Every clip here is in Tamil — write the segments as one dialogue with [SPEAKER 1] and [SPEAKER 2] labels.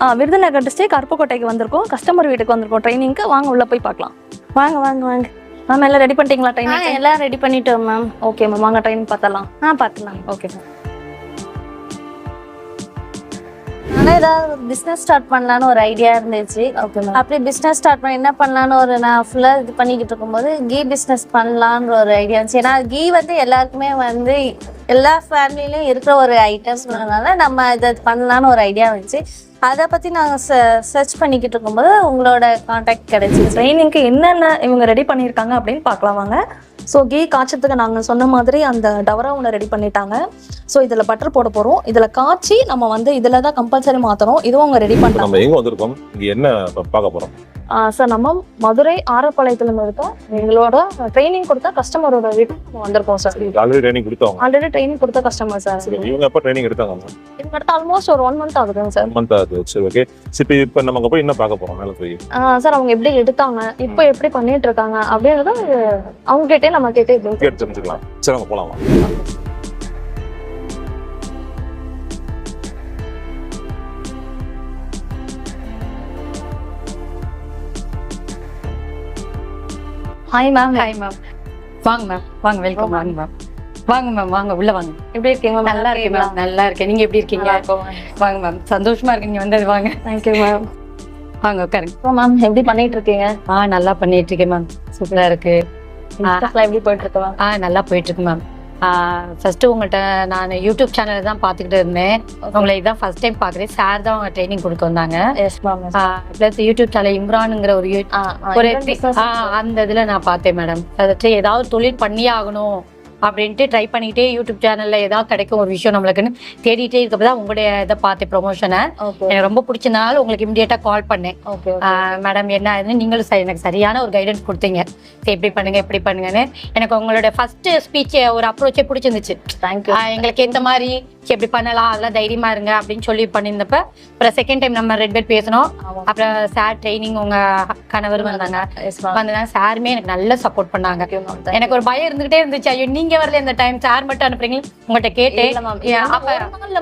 [SPEAKER 1] ஆ, விருதுநகர் டிஸ்ட்ரிக்ட் அருப்புக்கோட்டைக்கு வந்திருக்கோம். கஸ்டமர் வீட்டுக்கு வந்திருக்கோம். ட்ரைனிங்க்கு வாங்க உள்ள போய் பார்க்கலாம்.
[SPEAKER 2] வாங்க வாங்க வாங்க.
[SPEAKER 1] மேம் எல்லாம் ரெடி பண்ணிட்டீங்களா ட்ரைனிங்
[SPEAKER 2] எல்லாம் ரெடி பண்ணிட்டோம் மேம்
[SPEAKER 1] ஓகே மேம் வாங்க ட்ரைனிங் பார்த்தலாம்
[SPEAKER 2] ஆ பார்க்கலாம்
[SPEAKER 1] ஓகே மேம்
[SPEAKER 2] ஆனால் ஏதாவது பிஸ்னஸ் ஸ்டார்ட் பண்ணலான்னு ஒரு ஐடியா இருந்துச்சு.
[SPEAKER 1] ஓகே
[SPEAKER 2] அப்படி பிஸ்னஸ் ஸ்டார்ட் பண்ண என்ன பண்ணலான்னு ஒரு நான் ஃபுல்லாக இது பண்ணிக்கிட்டு இருக்கும்போது கீ பிஸ்னஸ் பண்ணலான்ற ஒரு ஐடியா இருந்துச்சு. ஏன்னா கீ வந்து எல்லாருக்குமே வந்து எல்லா ஃபேமிலிலையும் இருக்கிற ஒரு ஐட்டம்ஸ்னால நம்ம இதை பண்ணலான்னு ஒரு ஐடியா இருந்துச்சு. அதை பற்றி நாங்கள் சர்ச் பண்ணிக்கிட்டு இருக்கும்போது உங்களோட காண்டாக்ட் கிடைச்சிச்சு
[SPEAKER 1] ட்ரைனிங்க்கு என்னென்ன இவங்க ரெடி பண்ணியிருக்காங்க அப்படின்னு பார்க்கலாம் வாங்க. ஸோ கீ காய்ச்சத்துக்கு நாங்கள் சொன்ன மாதிரி அந்த டவரா ஒன்று ரெடி பண்ணிட்டாங்க. ஸோ இதில் பட்டர் போட போகிறோம் இதில் காய்ச்சி நம்ம வந்து இதில் தான் கம்பல்சரி மாற்றணும் இதுவும் அவங்க ரெடி
[SPEAKER 3] நம்ம எங்க வந்திருக்கோம்? இங்க என்ன பார்க்க போறோம்?
[SPEAKER 1] சார் நம்ம மதுரை ஆரப்பாளையத்துலேருந்து இருக்கோம் எங்களோட ட்ரைனிங் கொடுத்த கஸ்டமரோட வீட்டுக்கு நம்ம வந்திருக்கோம் சார்
[SPEAKER 3] ஆல்ரெடி ட்ரைனிங் கொடுத்தவங்க.
[SPEAKER 1] ஆல்ரெடி ட்ரைனிங் கொடுத்த கஸ்டமர் சார்
[SPEAKER 3] இவங்க எப்ப ட்ரைனிங் எடுத்தாங்க
[SPEAKER 1] இதுக்கு அடுத்து ஆல்மோஸ்ட் ஒரு ஒன் மந்த் ஆகுதுங்க சார்
[SPEAKER 3] மந்த் ஆகுது. சரி ஓகே இப்போ இப்போ நம்ம அங்க போய் என்ன பார்க்க போறோம்? மேல போய்.
[SPEAKER 1] சார் அவங்க எப்படி எடுத்தாங்க? இப்போ எப்படி பண்ணிட்டு இருக்காங்க? அப்படின்றத அவங்க கிட்டே நம்ம கேட்டே
[SPEAKER 3] கேட்டு தெரிஞ்சுக்கலாம். சரி அங்க போலாம்
[SPEAKER 1] ஹாய் மேம்
[SPEAKER 4] ஹாய் மேம் வாங்க மேம் வாங்க வெல்கம் வாங்க. மேம் வாங்க மேம் வாங்க உள்ள வாங்க.
[SPEAKER 1] எப்படி இருக்கீங்க மேம்
[SPEAKER 4] நல்லா இருக்கேன் மேம் நல்லா இருக்கேன். நீங்க எப்படி இருக்கீங்க? வாங்க மேம் சந்தோஷமா இருக்கு. நீங்க வந்தது வாங்க.
[SPEAKER 1] தேங்க்யூ மேம்
[SPEAKER 4] வாங்க உட்காருங்க.
[SPEAKER 1] மேம் எப்படி பண்ணிட்டு இருக்கீங்க?
[SPEAKER 4] ஆ நல்லா பண்ணிட்டு இருக்கேன் மேம் சூப்பரா இருக்கு.
[SPEAKER 1] எப்படி போயிட்டு இருக்கு மேம்
[SPEAKER 4] ஆ நல்லா போயிட்டு இருக்கு மேம் ஃபர்ஸ்ட் உங்கள்கிட்ட நான் யூடியூப் சேனல் தான் பார்த்துக்கிட்டு இருந்தேன். உங்களை இதான் ஃபர்ஸ்ட் டைம் பார்க்குறேன். சார் தான் அவங்க ட்ரைனிங் கொடுக்க வந்தாங்க. ப்ளஸ் யூடியூப் சேனல் இம்ரானுங்கிற ஒரு ஒரு அந்த இதுல நான் பார்த்தேன் மேடம் அதாச்சும் ஏதாவது தொழில் பண்ணியே ஆகணும். அப்படின்ட்டு ட்ரை பண்ணிக்கிட்டே யூடியூப் சேனல்ல ஏதாவது கிடைக்கும் ஒரு விஷயம் நம்மளுக்குன்னு தேடிட்டே இருக்கப்ப தான் உங்களுடைய இதை பார்த்தேன் ப்ரொமோஷனை எனக்கு ரொம்ப பிடிச்சதுனால உங்களுக்கு இமிடியேட்டா கால் பண்ணேன். மேடம் என்ன ஆகுதுன்னு நீங்களும் சரி எனக்கு சரியான ஒரு கைடன்ஸ் கொடுத்தீங்க. சரி இப்படி பண்ணுங்க இப்படி பண்ணுங்கன்னு. எனக்கு உங்களோட ஃபர்ஸ்ட் ஸ்பீச் ஒரு அப்ரோச்சே பிடிச்சிருந்துச்சு. எங்களுக்கு எந்த மாதிரி இப்படி பண்ணலாம் அதெல்லாம் தைரியமா இருங்க அப்படின்னு சொல்லி பண்ணியிருந்தப்ப அப்புறம் செகண்ட் டைம் நம்ம ரெட் பெட் பேசணும். அப்புறம் சார் ட்ரைனிங் உங்க கணவர் வந்தாங்க. வந்ததாங்க சாருமே எனக்கு நல்ல சப்போர்ட் பண்ணாங்க. எனக்கு ஒரு பயம் இருந்துகிட்டே இருந்துச்சு. ஐயோ நீங்க வரல இந்த டைம் சார் மட்டும் அனுப்புறீங்க உங்கள்கிட்ட கேட்டேன்.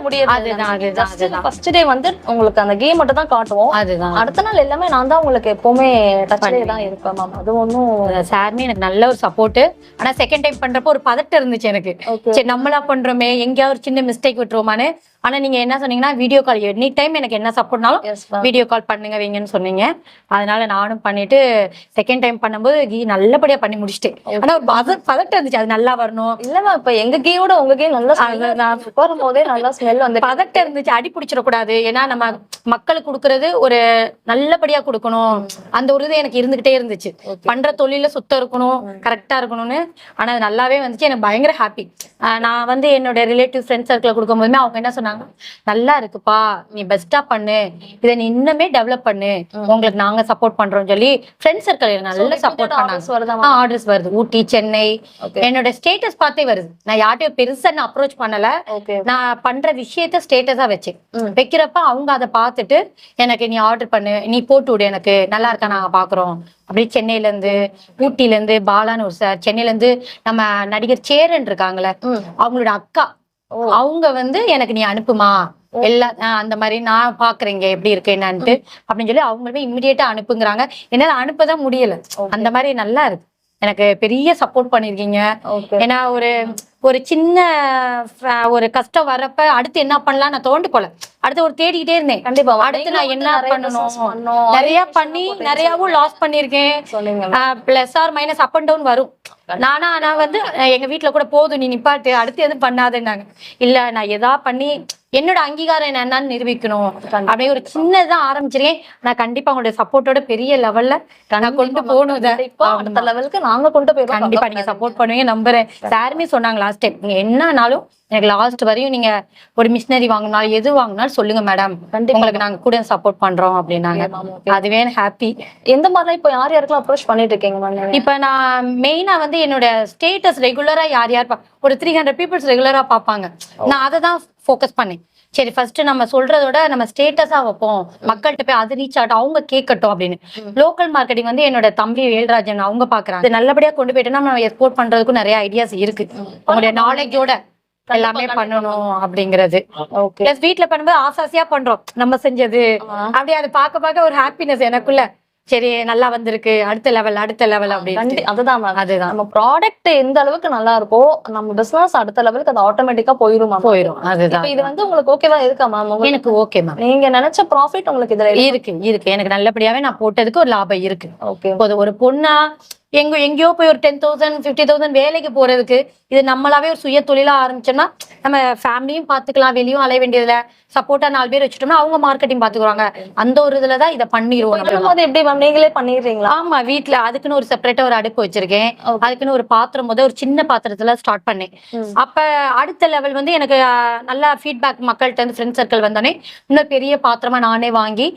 [SPEAKER 1] முடியாது. ஃபர்ஸ்ட் டே வந்து உங்களுக்கு அந்த கேம் மட்டும் தான் காட்டுவோம்.
[SPEAKER 4] அதுதான்.
[SPEAKER 1] அடுத்த நாள் எல்லாமே நான் தான் உங்களுக்கு எப்பவுமே டச்லயே தான் இருப்பேன் மேம் அது ஒன்றும்
[SPEAKER 4] சாருமே எனக்கு நல்ல ஒரு சப்போர்ட் ஆனா செகண்ட் டைம் பண்றப்போ ஒரு பதட்டம் இருந்துச்சு எனக்கு. சரி நம்மளா பண்றோமே. எங்கேயாவது ஒரு சின்ன மிஸ்டேக் விட்டுருவோமான்னு ஆனா நீங்க என்ன சொன்னீங்கன்னா வீடியோ கால் எனி டைம் எனக்கு என்ன சப்போர்ட்னாலும் வீடியோ கால் பண்ணுங்க வைங்கன்னு சொன்னீங்க. அதனால நானும் பண்ணிட்டு செகண்ட் டைம் பண்ணும்போது கீ நல்லபடியா பண்ணி முடிச்சிட்டேன். ஆனா ஒரு பத- பதட்டம் இருந்துச்சு. அது நல்லா வரணும்.
[SPEAKER 1] இல்ல மேம் இப்ப எங்க கேயோட உங்க கே நல்லா உட்காரும் போதே நல்லா ஸ்மெல் வந்து
[SPEAKER 4] பதட்டம் இருந்துச்சு. அடி பிடிச்சிடக்கூடாது. ஏன்னா நம்ம மக்களுக்கு கொடுக்கறது ஒரு நல்லபடியா கொடுக்கணும். அந்த ஒரு இது எனக்கு இருந்துகிட்டே இருந்துச்சு. பண்ற தொழில சுத்தம் இருக்கணும் கரெக்டா இருக்கணும்னு. ஆனா அது நல்லாவே வந்துச்சு. எனக்கு பயங்கர ஹாப்பி நான் வந்து என்னோட ரிலேட்டிவ் ஃப்ரெண்ட் சர்க்கிள் கொடுக்கும் போதுமே அவங்க என்ன சொன்னாங்க நல்லா இருக்குப்பா நீ பெஸ்டா பண்ணு. இதை நீ இன்னுமே டெவலப் பண்ணு. உங்களுக்கு நாங்க சப்போர்ட் பண்றோம்னு சொல்லி ஃப்ரெண்ட் சர்க்கிள் நல்ல சப்போர்ட் பண்ணாங்க. ஆர்டர்ஸ் வருது. ஊட்டி சென்னை. என்னோட ஸ்டேட்டஸ் பார்த்தே வருது. நான் யார்ட்டையும் பெருசா நான் அப்ரோச் பண்ணல. நான் பண்ற விஷயத்த ஸ்டேட்டஸா வச்சேன்.
[SPEAKER 1] ம்.
[SPEAKER 4] வைக்கிறப்ப அவங்க அதை பார்த்துட்டு எனக்கு நீ ஆர்டர் பண்ணு. நீ போட்டு விடு எனக்கு. நல்லா இருக்கா நாங்க பாக்குறோம். அப்படியே சென்னையில இருந்து ஊட்டில இருந்து பாலான்னு ஒரு சார் சென்னையில இருந்து நம்ம நடிகர் சேரன் இருக்காங்களே. அவங்களோட அக்கா. அவங்க வந்து எனக்கு நீ அனுப்புமா? எல்லா அந்த மாதிரி நான் பாக்குறேங்க எப்படி இருக்கு என்னன்ட்டு அப்படின்னு சொல்லி அவங்களுமே இமிடியேட்டா அனுப்புங்கிறாங்க. என்னால அனுப்பதான் முடியல. அந்த மாதிரி நல்லா இருக்கு. எனக்கு பெரிய சப்போர்ட் பண்ணிருக்கீங்க. ஏன்னா ஒரு ஒரு சின்ன ஒரு கஷ்டம் வர்றப்ப அடுத்து என்ன பண்ணலாம் நான் தோண்டு போல. அடுத்து ஒரு தேடிக்கிட்டே இருந்தேன்.
[SPEAKER 1] கண்டிப்பா.
[SPEAKER 4] அடுத்து நான் என்ன பண்ணணும்? நிறைய பண்ணி நிறையவும் லாஸ் பண்ணிருக்கேன். Plus or minus up and down வரும். நானா நான் வந்து எங்க வீட்ல கூட போதும் நீ நிப்பாட்டு அடுத்து எதுவும் பண்ணாதுன்னாங்க. இல்ல நான் எதா பண்ணி என்னோட அங்கீகாரம் என்னன்னு நிரூபிக்கணும். அப்படியே ஒரு சின்னதான் ஆரம்பிச்சிருக்கேன். நான் கண்டிப்பா உங்களுடைய சப்போர்ட்டோட பெரிய லெவல்ல நான் கொண்டு போகணும்
[SPEAKER 1] அடுத்த லெவலுக்கு நாங்க கொண்டு போயிருவோம்
[SPEAKER 4] கண்டிப்பா நீங்க சப்போர்ட் பண்ணுவீங்க நம்புறேன். சாருமே சொன்னாங்க லாஸ்ட் டைம் நீங்க என்னனாலும் எனக்கு லாஸ்ட் வரையும் நீங்க ஒரு மிஷினரி வாங்கினாலும் எது வாங்கினாலும் சொல்லுங்க மேடம். உங்களுக்கு நாங்க கூட சப்போர்ட் பண்றோம் அப்படின்னாங்க. அதுவே ஹாப்பி
[SPEAKER 1] எந்த மாதிரிலாம் இப்போ யார் யாருக்கெல்லாம் அப்ரோச் பண்ணிட்டு இருக்கீங்க
[SPEAKER 4] இப்ப நான் மெயினா வந்து என்னோட ஸ்டேட்டஸ் ரெகுலரா யார் யார் ஒரு த்ரீ ஹண்ட்ரட் பீப்புள்ஸ் ரெகுலரா பார்ப்பாங்க. நான் அதை தான் ஃபோக்கஸ் பண்ணேன். சரி ஃபர்ஸ்ட் நம்ம சொல்றதோட நம்ம ஸ்டேட்டஸா வைப்போம். மக்கள்கிட்ட போய் அது ரீச் ஆகட்டும் அவங்க கேட்கட்டும் அப்படின்னு. லோக்கல் மார்க்கெட்டிங் வந்து என்னோட தம்பி வேல்ராஜன் அவங்க பாக்குறாங்க. நல்லபடியா கொண்டு போயிட்டோம்னா நம்ம எக்ஸ்போர்ட் பண்றதுக்கும் நிறைய ஐடியாஸ் இருக்கு. உங்களுடைய நாலேஜோட எல்லாமே பண்ணணும் அப்படிங்கிறது. பிளஸ் வீட்ல பண்ணும்போது ஆசாசியா பண்றோம். நம்ம செஞ்சது. அப்படியே அதை பார்க்க பார்க்க ஒரு ஹாப்பினஸ் எனக்குள்ள சரி நல்லா வந்திருக்கு அடுத்த லெவல் அடுத்த லெவல் அப்படின்னு
[SPEAKER 1] அதுதான்
[SPEAKER 4] அதுதான்.
[SPEAKER 1] நம்ம ப்ராடக்ட் எந்த அளவுக்கு நல்லா இருக்கோ நம்ம பிசினஸ் அடுத்த லெவலுக்கு அது ஆட்டோமேட்டிக்கா போயிரும்
[SPEAKER 4] போயிரும். அதுதான்.
[SPEAKER 1] இது வந்து உங்களுக்கு ஓகேவா இருக்கா மேம்
[SPEAKER 4] எனக்கு ஓகே மேம்
[SPEAKER 1] நீங்க நினைச்ச ப்ராஃபிட் உங்களுக்கு இதுல
[SPEAKER 4] இருக்கு. இருக்கு எனக்கு நல்லபடியாவே நான் போட்டதுக்கு ஒரு லாபம் இருக்கு.
[SPEAKER 1] ஓகே
[SPEAKER 4] ஒரு பொண்ணா எங்க எங்கேயோ போய் ஒரு டென் தௌசண்ட் ஃபிஃப்டி தௌசண்ட் வேலைக்கு போறதுக்கு இது நம்மளாவே ஒரு சுய தொழிலா ஆரம்பிச்சோம்னா நம்ம ஃபேமிலியும் பாத்துக்கலாம் வெளியும் அலைய வேண்டியதுல. சப்போர்ட்டா நாலு பேர் வச்சுட்டோம்னா அவங்க மார்க்கெட்டிங் பாத்துக்குவாங்க. அந்த ஒரு இதுல தான் இதை பண்ணிடுவோம் நம்ம.
[SPEAKER 1] போது எப்படி மேம் நீங்களே பண்ணிடுறீங்களா?
[SPEAKER 4] ஆமா வீட்ல அதுக்குன்னு ஒரு செப்பரேட்டா ஒரு அடுப்பு வச்சிருக்கேன். அதுக்குன்னு ஒரு பாத்திரம் முத ஒரு சின்ன பாத்திரத்துல ஸ்டார்ட் பண்ணேன். அப்ப அடுத்த லெவல் வந்து எனக்கு நல்ல ஃபீட்பேக் மக்கள்கிட்ட இருந்து ஃப்ரெண்ட் சர்க்கிள் வந்தோடனே இன்னும் பெரிய பாத்திரமா நானே வாங்கி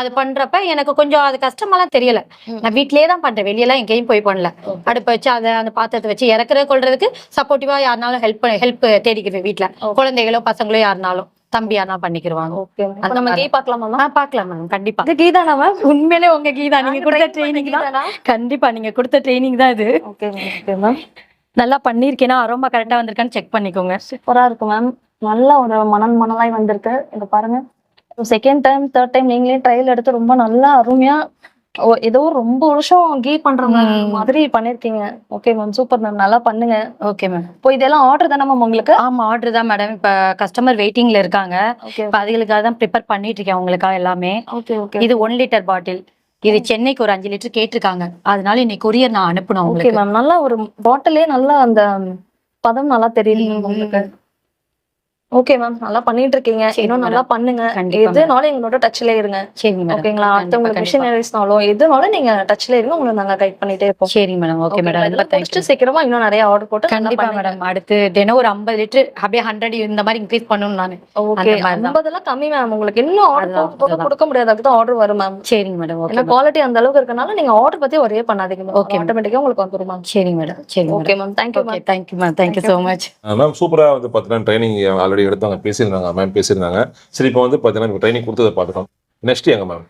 [SPEAKER 4] அது பண்றப்ப எனக்கு கொஞ்சம் அது கஷ்டமாலாம் தெரியல. நான் வீட்லயே தான் பண்றேன். வெளியெல்லாம் எங்கேயும் போய் பண்ணல. அடுப்பை வச்சு அதை அந்த பாத்திரத்தை வச்சு இறக்குறது கொள்றதுக்கு சப்போர்ட்டிவா யாருனாலும் ஹெல்ப் ஹெல்ப் தேடிக்கிறேன் வீட்ல. குழந்தைகளோ பசங்களோ யாருனாலும் தம்பி யாருனா பண்ணிக்கிருவாங்க.
[SPEAKER 1] ஓகே இப்போ நம்ம கீ பார்க்கலாமா மேம்.
[SPEAKER 4] ஆ பாக்கலாம் மேம் கண்டிப்பா.
[SPEAKER 1] இது மேம்
[SPEAKER 4] உண்மையிலே உங்க கீதா. நீங்க கொடுத்த ட்ரைனிங் தான். கண்டிப்பா நீங்க கொடுத்த ட்ரைனிங் தான் இது.
[SPEAKER 1] ஓகே மேம்
[SPEAKER 4] நல்லா பண்ணிருக்கேனா ரொம்ப கரெக்டா வந்திருக்கான்னு செக் பண்ணிக்கோங்க.
[SPEAKER 1] சூப்பரா இருக்கு மேம் நல்ல ஒரு மணல் மணலாய் வந்திருக்கு. இங்க பாருங்க. செகண்ட் டைம் தேர்ட் டைம் நீங்களே ட்ரையல் எடுத்து ரொம்ப நல்லா அருமையா ஏதோ ரொம்ப வருஷம் கீ பண்ற. மாதிரி பண்ணிருக்கீங்க. ஓகே மேம் சூப்பர் மேம் நல்லா பண்ணுங்க.
[SPEAKER 4] ஓகே மேம்
[SPEAKER 1] இப்போ இதெல்லாம் ஆர்டர் தானே மேம் உங்களுக்கு?
[SPEAKER 4] ஆமா ஆர்டர் தான் மேடம் இப்ப கஸ்டமர் வெயிட்டிங்ல இருக்காங்க. இப்ப அதுகளுக்காக தான் ப்ரிப்பேர் பண்ணிட்டு இருக்கேன் உங்களுக்காக எல்லாமே.
[SPEAKER 1] ஓகே ஓகே
[SPEAKER 4] இது ஒன் லிட்டர் பாட்டில் இது சென்னைக்கு ஒரு அஞ்சு லிட்டர் கேட்டிருக்காங்க. அதனால இன்னைக்கு கொரியர் நான் அனுப்பணும்
[SPEAKER 1] ஓகே
[SPEAKER 4] உங்களுக்கு.
[SPEAKER 1] மேம் நல்லா ஒரு பாட்டிலே நல்லா அந்த பதம் நல்லா தெரியுது உங்களுக்கு. ஓகே மேம் நல்லா பண்ணிட்டு இருக்கீங்க
[SPEAKER 4] சரி,
[SPEAKER 1] இன்னும் நல்லா பண்ணுங்க. எதுனாலும் எங்களோட டச்ல இருங்க. ஓகேங்களா அடுத்த
[SPEAKER 4] கண்டிப்பா,
[SPEAKER 1] உங்களுக்கு
[SPEAKER 4] கண்டிப்பா.
[SPEAKER 1] மிஷினரிஸ்னாலும் எதுனாலும் நீங்க டச்ல இருங்க. உங்களை நாங்க கைட் பண்ணிட்டே இருப்போம்.
[SPEAKER 4] சரிங்க மேடம் ஓகே மேடம்
[SPEAKER 1] சீக்கிரமா இன்னும் நிறைய ஆர்டர் போட்டு
[SPEAKER 4] கண்டிப்பா மேடம் அடுத்து தினம் ஒரு ஐம்பது லிட்டர் அப்படியே ஹண்ட்ரட் இந்த மாதிரி இன்க்ரீஸ் பண்ணணும் நானு.
[SPEAKER 1] ஓகே. ஐம்பதுலாம் கம்மி மேம் உங்களுக்கு இன்னும் ஆர்டர் போட்டு. கொடுக்க முடியாது. அதுக்கு தான் ஆர்டர் வரும் மேம்
[SPEAKER 4] சரிங்க மேடம் ஓகே
[SPEAKER 1] குவாலிட்டி அந்த அளவுக்கு இருக்கனால நீங்க ஆர்டர் பத்தி ஒரே பண்ணாதீங்க
[SPEAKER 4] Okay, ma'am.
[SPEAKER 1] ஆட்டோமேட்டிக்கா உங்களுக்கு வந்துரும் மேம்
[SPEAKER 4] சரிங்க மேடம் சரிங்க
[SPEAKER 1] okay
[SPEAKER 4] ma'am
[SPEAKER 1] thank you
[SPEAKER 4] okay
[SPEAKER 1] ma'am
[SPEAKER 4] thank you ma'am thank you
[SPEAKER 3] so much ma'am சூப்பராக வந்து பார்த்தீங்கன்னா ட்ரைனிங் ஆல்ரெடி எடுத்தாங்க பேசியிருந்தாங்க மேம் பேசியிருந்தாங்க. சரி இப்போ வந்து பார்த்தீங்கன்னா ட்ரைனிங் கொடுத்ததை பார்த்துட்டோம். நெக்ஸ்ட் எங்க மேம்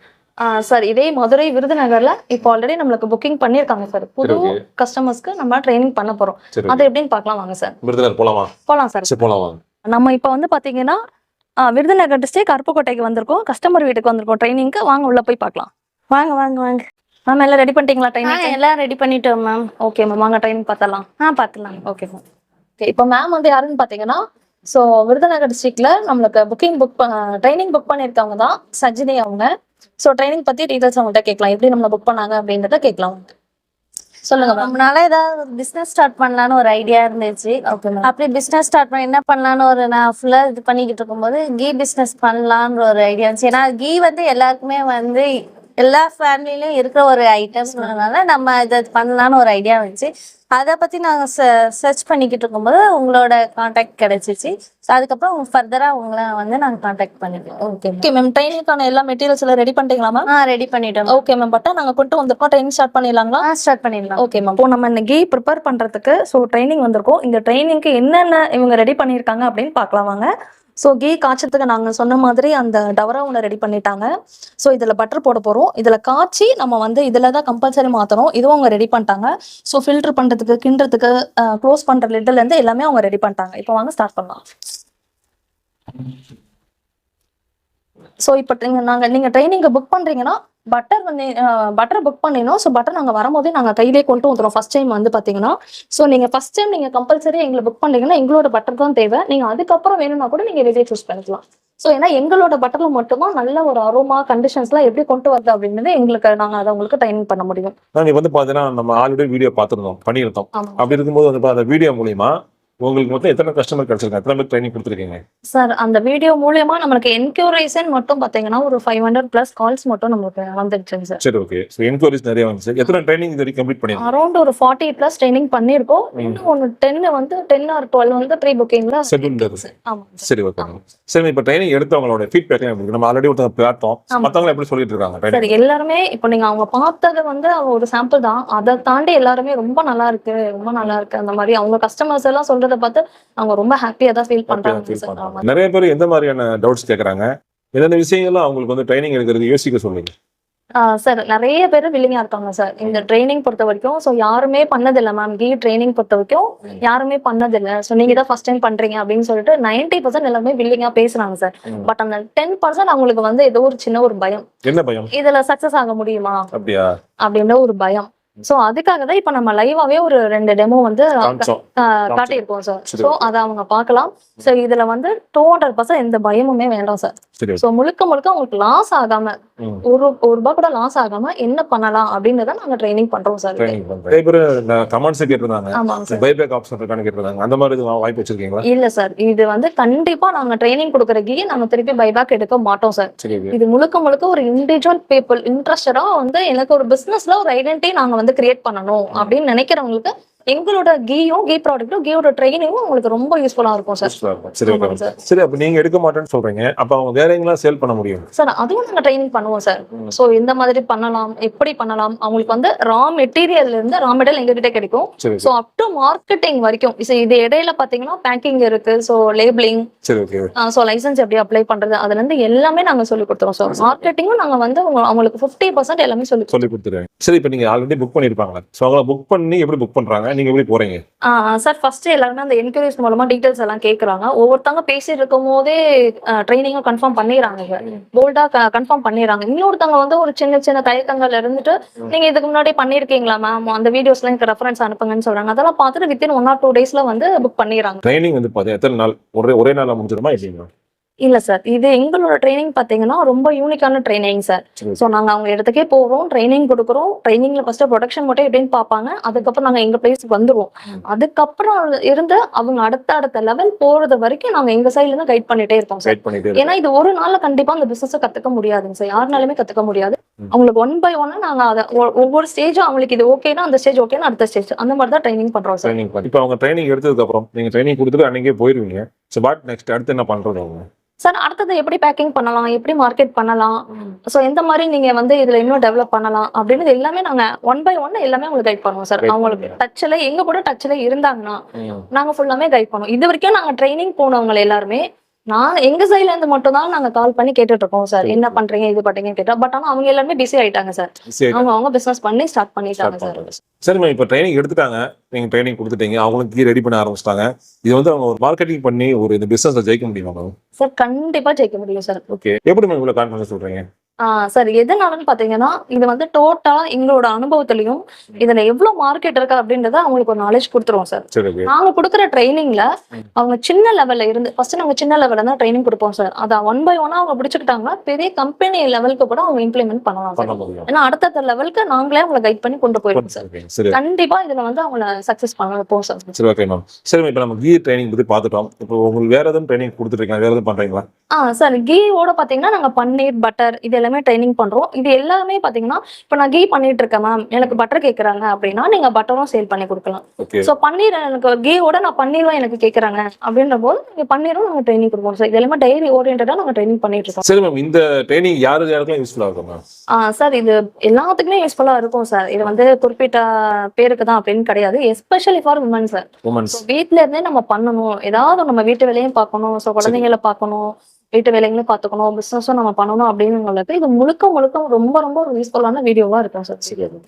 [SPEAKER 1] சார் இதே மதுரை விருதுநகர்ல இப்போ ஆல்ரெடி நம்மளுக்கு புக்கிங் பண்ணிருக்காங்க சார் புது. கஸ்டமர்ஸ்க்கு நம்ம ட்ரைனிங் பண்ண போறோம். அது எப்படின்னு பார்க்கலாம் வாங்க சார்
[SPEAKER 3] விருதுநகர் போலாமா?
[SPEAKER 1] போலாம் சார்
[SPEAKER 3] சரி போலாம் வாங்க.
[SPEAKER 1] நம்ம இப்போ வந்து பாத்தீங்கன்னா விருதுநகர் டிஸ்ட்ரிக்ட் அருப்புக்கோட்டைக்கு வந்திருக்கோம். கஸ்டமர் வீட்டுக்கு வந்திருக்கோம். ட்ரைனிங்க்கு வாங்க உள்ள போய் பார்க்கலாம்.
[SPEAKER 2] வாங்க வாங்க வாங்க.
[SPEAKER 1] மேம் எல்லாம் ரெடி பண்ணிட்டீங்களா ட்ரைனிங்
[SPEAKER 2] எல்லாம் ரெடி பண்ணிட்டோம் மேம்
[SPEAKER 1] ஓகே மேம் வாங்க ட்ரைனிங் பார்த்தலாம்
[SPEAKER 2] ஆ பார்த்துலாம்
[SPEAKER 1] ஓகே மேம் ஓகே இப்போ மேம் வந்து யாருன்னு பார்த்தீங்கன்னா ஸோ விருதுநகர் டிஸ்ட்ரிக்ட்ல நம்மளுக்கு புக்கிங் புக் ட்ரைனிங் புக் பண்ணியிருக்கவங்க தான் சஜினி அவங்க. ஸோ ட்ரைனிங் பத்தி டீடைல்ஸ் அவங்கள்ட்ட கேட்கலாம். எப்படி நம்மள புக் பண்ணாங்க அப்படின்றத கேட்கலாம். சொல்லுங்க
[SPEAKER 2] நாளா ஏதாவது பிசினஸ் ஸ்டார்ட் பண்ணலான்னு ஒரு ஐடியா இருந்துச்சு. அப்படி பிசினஸ் ஸ்டார்ட் பண்ண என்ன பண்ணலான்னு ஒரு நான் ஃபுல்லா இது பண்ணிக்கிட்டு இருக்கும்போது கீ பிசினஸ் பண்ணலான்ற ஒரு ஐடியா இருந்துச்சு. ஏன்னா கீ வந்து எல்லாருக்குமே வந்து எல்லா ஃபேமிலிலயும் இருக்கிற ஒரு ஐட்டம்ஸ்னால நம்ம இதை பண்ணலான்னு ஒரு ஐடியா வந்துச்சு. அதை பத்தி நாங்க சர்ச் பண்ணிக்கிட்டு இருக்கும்போது உங்களோட காண்டாக்ட் கிடைச்சிச்சு. So அதுக்கப்புறம் ஃபர்தரா உங்களை வந்து நாங்க காண்டாக்ட் பண்ணிக்கிறோம் ஓகே
[SPEAKER 1] ஓகே மேம் ட்ரைனிங்கான எல்லா மெட்டீரியல்ஸ் எல்லாம் ரெடி பண்ணிட்டீங்களா மேம்
[SPEAKER 2] ஆ ரெடி பண்ணிட்டோம்.
[SPEAKER 1] ஓகே மேம் பட்டா நாங்க கொண்டு வந்திருக்கோம் ட்ரைனிங் ஸ்டார்ட் பண்ணிடலாங்களா?
[SPEAKER 2] ஆ ஸ்டார்ட் பண்ணிடலாம்.
[SPEAKER 1] ஓகே மேம் இப்போ நம்ம இன்னைக்கு ப்ரிப்பேர் பண்றதுக்கு ஸோ ட்ரைனிங் வந்திருக்கோம். இந்த ட்ரைனிங்க்கு என்னென்ன இவங்க ரெடி பண்ணியிருக்காங்க அப்படின்னு பார்க்கலாம் வாங்க. ஸோ கீ காய்ச்சதுக்கு நாங்கள் சொன்ன மாதிரி அந்த டவரா ஒன்று ரெடி பண்ணிட்டாங்க. ஸோ இதில் பட்டர் போட போகிறோம் இதில் காய்ச்சி நம்ம வந்து இதில் தான் கம்பல்சரி மாற்றணும் இதுவும் அவங்க ரெடி பண்ணிட்டாங்க. ஸோ ஃபில்டர் பண்ணுறதுக்கு கிண்டுறதுக்கு க்ளோஸ் பண்ணுற லிட்டர்லேருந்து எல்லாமே அவங்க ரெடி பண்ணிட்டாங்க. இப்போ வாங்க ஸ்டார்ட் பண்ணலாம். ஸோ இப்போ நீங்கள் நாங்கள் நீங்கள் ட்ரைனிங்கை புக் பண்ணுறீங்கன்னா பட்டர் வந்து பட்டர் புக் பண்ணிடணும். ஸோ பட்டர் நாங்கள் வரும்போதே நாங்கள் கையிலே கொண்டு வந்துடும் ஃபர்ஸ்ட் டைம் வந்து பார்த்தீங்கன்னா ஸோ நீங்கள் ஃபர்ஸ்ட் டைம் நீங்கள் கம்பல்சரி எங்களை புக் பண்ணீங்கன்னா எங்களோட பட்டர் தான் தேவை. நீங்கள் அதுக்கப்புறம் வேணும்னா கூட நீங்கள் வெளியே சூஸ் பண்ணிக்கலாம். ஸோ ஏன்னா எங்களோட பட்டர்ல மட்டும்தான் நல்ல ஒரு அரோமா கண்டிஷன்ஸ்லாம் எப்படி கொண்டு வருது அப்படின்றது எங்களுக்கு நாங்கள் அதை உங்களுக்கு ட்ரைனிங் பண்ண முடியும்.
[SPEAKER 3] இப்போ வந்து பார்த்தீங்கன்னா நம்ம ஆல்ரெடி வீடியோ பார்த்துருந்தோம் பண்ணியிருந்தோம். அப்படி இருக்கும்போது வந்து அந்த வீடியோ மூலியமா உங்களுக்கு மொத்தம் எத்தனை கஸ்டமர் கிடைச்சிருக்காங்க எத்தனை பேர் ட்ரைனிங் கொடுத்துருக்கீங்க?
[SPEAKER 1] சார் அந்த வீடியோ மூலியமா நம்மளுக்கு என்கூரேஷன் மட்டும் பார்த்தீங்கன்னா ஒரு ஃபைவ் ஹண்ட்ரட் ப்ளஸ் கால்ஸ் மட்டும் நம்மளுக்கு வந்துடுச்சுங்க சார்.
[SPEAKER 3] சரி ஓகே ஸோ என்கொயரிஸ் நிறைய வந்துச்சு எத்தனை ட்ரைனிங் இது வரைக்கும் கம்ப்ளீட் பண்ணிருக்கீங்க
[SPEAKER 1] அரௌண்ட் ஒரு ஃபார்ட்டி ப்ளஸ் ட்ரைனிங் பண்ணியிருக்கோம். இன்னும் ஒன்று டென் வந்து டென் ஆர் டுவெல் வந்து ப்ரீ புக்கிங்ல
[SPEAKER 3] Scheduled இருக்கு.
[SPEAKER 1] ஆமாம்
[SPEAKER 3] சரி. ஓகே சரி. இப்போ ட்ரைனிங் எடுத்தவங்களோட ஃபீட்பேக் இருக்கு. நம்ம ஆல்ரெடி ஒருத்தங்க பார்த்தோம். மற்றவங்க எப்படி சொல்லிட்டு இருக்காங்க?
[SPEAKER 1] சார் எல்லாருமே இப்போ நீங்க அவங்க பார்த்தது வந்து ஒரு சாம்பிள் தான். அதை தாண்டி எல்லாருமே ரொம்ப நல்லா இருக்கு ரொம்ப நல்லா இருக்கு. அந்த மாதிரி அவங்க கஸ்டமர்ஸ் எல்லாம் சொல்றத பார்த்து அவங்க ரொம்ப ஹாப்பியா தான் ஃபீல் பண்றாங்க.
[SPEAKER 3] நிறைய பேர் எந்த மாதிரியான டவுட்ஸ் கேட்குறாங்க எந்தெந்த விஷயங்கள்லாம் அவங்களுக்கு வந்து ட்ரைனிங் எடுக்கிறது யோசிக்க சொல்லுங்க.
[SPEAKER 1] சார் நிறைய பேர் வில்லிங்கா இருக்காங்க சார் இந்த ட்ரைனிங் பொறுத்த வரைக்கும் ஸோ யாருமே பண்ணதில்லை மேம் கீ ட்ரைனிங் பொறுத்த வரைக்கும் யாருமே பண்ணதில்லை. ஸோ நீங்க தான் ஃபர்ஸ்ட் டைம் பண்றீங்க அப்படின்னு சொல்லிட்டு நைன்டி பர்சன்ட் எல்லாமே வில்லிங்கா பேசுறாங்க சார். பட் அந்த டென் பர்சன்ட் அவங்களுக்கு வந்து ஏதோ ஒரு சின்ன ஒரு பயம்.
[SPEAKER 3] என்ன பயம்?
[SPEAKER 1] இதுல சக்சஸ் ஆக முடியுமா?
[SPEAKER 3] அப்படியா?
[SPEAKER 1] அப்படின்ற ஒரு பயம். ஸோ அதுக்காக தான் இப்போ நம்ம லைவாவே ஒரு ரெண்டு டெமோ வந்து காட்டியிருக்கோம் சார். ஸோ அதை அவங்க பார்க்கலாம். ஸோ இதுல வந்து டூ ஹண்ட்ரட் பர்சன்ட் எந்த பயமுமே வேண்டாம் சரி ஸோ முழுக்க முழுக்க உங்களுக்கு லாஸ் ஆகாம. ஒரு ஒரு ரூபாய் கூட லாஸ் ஆகாம என்ன பண்ணலாம் அப்படின்றத நாங்க ட்ரைனிங் பண்றோம் சார்
[SPEAKER 3] நிறைய பேர் கமெண்ட்ஸ் கேட்டிருந்தாங்க. பைபேக் ஆப்ஷன் இருக்கான்னு கேட்டிருந்தாங்க. அந்த மாதிரி வாய்ப்பு வச்சிருக்கீங்களா?
[SPEAKER 1] இல்ல சார் இது வந்து கண்டிப்பா நாங்க ட்ரைனிங் கொடுக்குற கீ நாங்க திருப்பி பைபேக் எடுக்க மாட்டோம் சார். இது முழுக்க முழுக்க ஒரு இண்டிவிஜுவல் பீப்புள் இன்ட்ரெஸ்டடா வந்து எனக்கு ஒரு பிசினஸ்ல ஒரு ஐடென்டிட்டி நாங்க வந்து கிரியேட் பண்ணணும் அப்படின்னு நினைக்கிறவங்களுக்கு எங்களோட கீயும் கீ ப்ராடக்ட்டும் கீயோட ட்ரைனிங்கும் உங்களுக்கு ரொம்ப யூஸ்ஃபுல்லா இருக்கும் சார்.
[SPEAKER 3] சரி
[SPEAKER 1] சார்
[SPEAKER 3] அப்ப நீங்க எடுக்க மாட்டேன்னு சொல்றீங்க. அப்ப அவங்க வேற எங்கெல்லாம் சேல் பண்ண முடியும்?
[SPEAKER 1] சார் அதுவும் நாங்க ட்ரைனிங் பண்ணுவோம் சார். சோ இந்த மாதிரி பண்ணலாம் எப்படி பண்ணலாம்? அவங்களுக்கு வந்து ரா மெட்டீரியல்ல இருந்து ரா மெட்டீரியல் எங்ககிட்ட கிடைக்கும். ஸோ அப் டு மார்க்கெட்டிங் வரைக்கும் இது இடையில பாத்தீங்கன்னா பேக்கிங் இருக்கு ஸோ லேபிளிங் ஸோ லைசன்ஸ் எப்படி அப்ளை பண்றது அதுல இருந்து எல்லாமே நாங்க சொல்லி கொடுத்துருவோம் ஸோ மார்க்கெட்டிங்கும் நாங்க வந்து அவங்களுக்கு ஃபிஃப்டி பர்சன்ட் எல்லாமே சொல்லி
[SPEAKER 3] சொல்லி கொடுத்துருவேன். சரி இப்ப நீங்க ஆல்ரெடி புக் பண்ணிருப்பாங்க சோ அவங்கள புக் பண்ணி எப்படி புக் பண்றாங்க? நீங்க எப்படி போறீங்க?
[SPEAKER 1] சார் ஃபர்ஸ்ட் எல்லாருமே அந்த என்கொயரிஸ் மூலமா டீடைல்ஸ் எல்லாம் கேக்குறாங்க. ஒவ்வொருத்தவங்க பேசிட்டு இருக்கும் போதே ட்ரைனிங்கும் கன்ஃபார்ம் பண்ணிடுறாங்க. போல்டா கன்ஃபார்ம் பண்ணிடுறாங்க. இன்னொருத்தவங்க வந்து ஒரு சின்ன சின்ன தயக்கங்கள்ல இருந்துட்டு நீங்க இதுக்கு முன்னாடி பண்ணிருக்கீங்களா மேம் அந்த வீடியோஸ்லாம் எனக்கு ரெஃபரன்ஸ் அனுப்புங்கன்னு சொல்றாங்க. அதெல்லாம் பார்த்துட்டு வித்தின் ஒன் ஆர் டூ டேஸ்ல வந்து புக் பண்ணிடுறாங்க.
[SPEAKER 3] ட்ரைனிங் வந்து பாத்தீங்கன்னா எத்தனை நாள்? ஒரே ஒரே நாள்ல முடிஞ்சிருமா இல்லைங்களா?
[SPEAKER 1] இல்ல சார் இது எங்களோட ட்ரைனிங் பாத்தீங்கன்னா ரொம்ப யூனிக்கான ட்ரைனிங் சார். ஸோ நாங்க அவங்க இடத்துக்கே போறோம் ட்ரைனிங் கொடுக்குறோம். ட்ரைனிங்ல ஃபர்ஸ்ட் ப்ரொடக்ஷன் மட்டும் எப்படின்னு பார்ப்பாங்க அதுக்கப்புறம் நாங்க எங்க பிளேஸ்க்கு வந்துருவோம். அதுக்கப்புறம் இருந்து அவங்க அடுத்த அடுத்த லெவல் போறது வரைக்கும் நாங்க எங்க சைட்ல இருந்து கைட் பண்ணிட்டே இருப்போம் சார். ஏன்னா இது ஒரு நாள்ல கண்டிப்பா அந்த பிசினஸ் கத்துக்க முடியாதுங்க சார் யாருனாலுமே கத்துக்க முடியாது. அவங்களுக்கு ஒன் பை ஒன்னா நாங்க அதை ஒவ்வொரு ஸ்டேஜும் அவங்களுக்கு இது ஓகேனா அந்த ஸ்டேஜ் ஓகேனா அடுத்த ஸ்டேஜ் அந்த மாதிரி தான் ட்ரைனிங் பண்றோம் சார்
[SPEAKER 3] இப்போ அவங்க ட்ரைனிங் எடுத்ததுக்கு அப்புறம் நீங்க ட்ரைனிங் கொடுத்துட்டு அன்னைக்கே போயிருவீங்க. ஸோ பாட் நெக்ஸ்ட் அடுத்து என்ன பண்றது அவங்க?
[SPEAKER 1] சார் அடுத்தது எப்படி பேக்கிங் பண்ணலாம்? எப்படி மார்க்கெட் பண்ணலாம்? ஸோ எந்த மாதிரி நீங்க வந்து இதுல இன்னும் டெவலப் பண்ணலாம் அப்படின்னு எல்லாமே நாங்க ஒன் பை ஒன் எல்லாமே உங்களுக்கு கைட் பண்ணுவோம் சார். அவங்களுக்கு. டச்ல எங்க கூட டச்ல இருந்தாங்கன்னா நாங்க ஃபுல்லாமே கைட் பண்ணுவோம். இது வரைக்கும் நாங்க ட்ரைனிங் போனவங்க எல்லாருமே நான் எங்க சைட்ல இருந்து மட்டும் தான் நாங்க கால் பண்ணி கேட்டுட்டு இருக்கோம் சார். என்ன பண்றீங்க இது பண்றீங்கன்னு கேட்டா பட் ஆனா அவங்க எல்லாருமே பிஸி ஆயிட்டாங்க சார் அவங்க அவங்க பிசினஸ் பண்ணி ஸ்டார்ட் பண்ணிட்டாங்க சார்.
[SPEAKER 3] சரி மேம் இப்போ ட்ரைனிங் எடுத்துட்டாங்க. நீங்க ட்ரைனிங் கொடுத்துட்டீங்க. அவங்களுக்கு கீ ரெடி பண்ண ஆரம்பிச்சிட்டாங்க. இது வந்து அவங்க ஒரு மார்க்கெட்டிங் பண்ணி ஒரு இந்த பிசினஸ் ஜெயிக்க முடியுமா மேம்
[SPEAKER 1] சார் கண்டிப்பா ஜெயிக்க முடியும் சார்
[SPEAKER 3] ஓகே எப்படி மேம் இவ்வளவு கான்ஃபிடன்ஸ் சொல்றீங்க?
[SPEAKER 1] ஆஹ் சார். எதனாலன்னு பாத்தீங்கன்னா இது வந்து டோட்டலா எங்களோட அனுபவத்திலையும் இதுல எவ்வளவு மார்க்கெட் இருக்கு அப்படின்றத அவங்களுக்கு ஒரு நாலேஜ் கொடுத்துருவோம் சார் நாங்க கொடுக்குற ட்ரைனிங்ல அவங்க சின்ன லெவல்ல இருந்து ஃபர்ஸ்ட் நாங்க சின்ன லெவல்ல தான் ட்ரைனிங் கொடுப்போம் சார் அதை ஒன் பை ஒன்னா அவங்க பிடிச்சிக்கிட்டாங்கன்னா பெரிய கம்பெனி லெவலுக்கு கூட அவங்க இம்ப்ளிமெண்ட் பண்ணலாம்
[SPEAKER 3] பண்ண
[SPEAKER 1] சார் ஏன்னா அடுத்தடுத்த லெவலுக்கு நாங்களே அவங்களை கைட் பண்ணி கொண்டு போயிருக்கோம் சார். கண்டிப்பா இதுல வந்து அவங்கள சக்சஸ் பண்ண வைப்போம் சார்
[SPEAKER 3] சரி ஓகே மேம் சரி இப்போ நம்ம கீ ட்ரைனிங் பத்தி பார்த்துட்டோம் இப்போ உங்களுக்கு வேற எதுவும் ட்ரைனிங் கொடுத்துருக்கீங்க வேற எதுவும் பண்றீங்களா?
[SPEAKER 1] ஆ சார் கீயோட பாத்தீங்கன்னா நாங்க பன்னீர் பட்டர் இது எல்லாமே ட்ரைனிங் பண்றோம். இது எல்லாமே பாத்தீங்கன்னா இப்போ நான் கீ பண்ணிட்டு இருக்கேன் மேம் எனக்கு பட்டர் கேக்குறாங்க அப்படின்னா நீங்க பட்டரும் சேல் பண்ணி கொடுக்கலாம். சோ பன்னீர் எனக்கு கீயோட நான் பன்னீரும் எனக்கு கேக்குறாங்க. அப்படின்ற போது நீங்க பன்னீரும் நாங்க ட்ரைனிங் கொடுப்போம் சார் இது எல்லாமே டைரி ஓரியன்டா நாங்க ட்ரைனிங் பண்ணிட்டு இருக்கோம்.
[SPEAKER 3] சரி மேம் இந்த ட்ரைனிங் யாரு யாருக்கெல்லாம் யூஸ்ஃபுல்லா இருக்கும் மேம்
[SPEAKER 1] ஆ சார் இது எல்லாத்துக்குமே யூஸ்ஃபுல்லா இருக்கும் சார் இது வந்து குறிப்பிட்ட பேருக்கு தான் அப்படின்னு கிடையாது. எஸ்பெஷலி ஃபார் உமன் சார் வீட்ல இருந்தே நம்ம பண்ணணும். ஏதாவது நம்ம வீட்டு வேலையும் பார்க்கணும். ஸோ குழந்தைங்களை பார்க்கணும். வீட்டு வேலைங்களும் பார்த்துக்கணும் பிசினஸும் நம்ம பண்ணணும் அப்படிங்கிறது இது முழுக்க முழுக்க ரொம்ப ரொம்ப ஒரு யூஸ்ஃபுல்லான வீடியோவா இருக்கும் சார்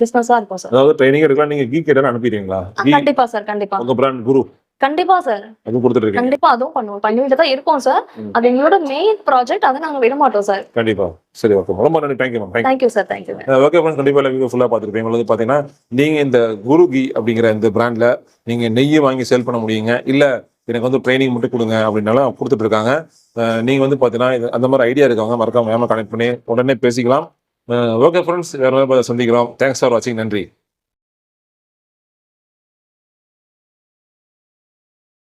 [SPEAKER 1] பிசினஸா இருக்கும் சார்
[SPEAKER 3] அதாவது ட்ரைனிங் எடுக்கலாம் நீங்க கீ கேட்டாலும் அனுப்பிடுவீங்களா?
[SPEAKER 1] கண்டிப்பா சார் கண்டிப்பா.
[SPEAKER 3] உங்க பிராண்ட் குரு
[SPEAKER 1] கண்டிப்பா சார்
[SPEAKER 3] அதுவும் கொடுத்துட்டு
[SPEAKER 1] கண்டிப்பா அதுவும் பண்ணுவோம். பண்ணிட்டு தான் இருக்கோம் சார். அது எங்களோட மெயின் ப்ராஜெக்ட் அதை நாங்க விட மாட்டோம் சார்
[SPEAKER 3] கண்டிப்பா. சரி ஓகே ரொம்ப நன்றி. Thank you ma'am
[SPEAKER 1] thank you sir
[SPEAKER 3] thank you okay friends கண்டிப்பாக வீடியோ ஃபுல்லாக பார்த்துருப்பீங்க. உங்களுக்கு பார்த்தீங்கன்னா நீங்கள் இந்த குரு கீ அப்படிங்கிற இந்த பிராண்டில் நீங்கள் நெய்யை வாங்கி சேல் பண்ண முடியுங்க. இல்லை எனக்கு வந்து ட்ரைனிங் மட்டும் கொடுங்க அப்படின்னாலும் கொடுத்துட்டு இருக்காங்க. நீங்கள் வந்து பார்த்தீங்கன்னா இது- அந்த மாதிரி ஐடியா இருக்கவங்க மறக்காம கனெக்ட் பண்ணி உடனே பேசிக்கலாம். ஓகே ஃப்ரெண்ட்ஸ் வேறு சந்திக்கிறோம். தேங்க்ஸ் ஃபார் வாட்சிங் நன்றி.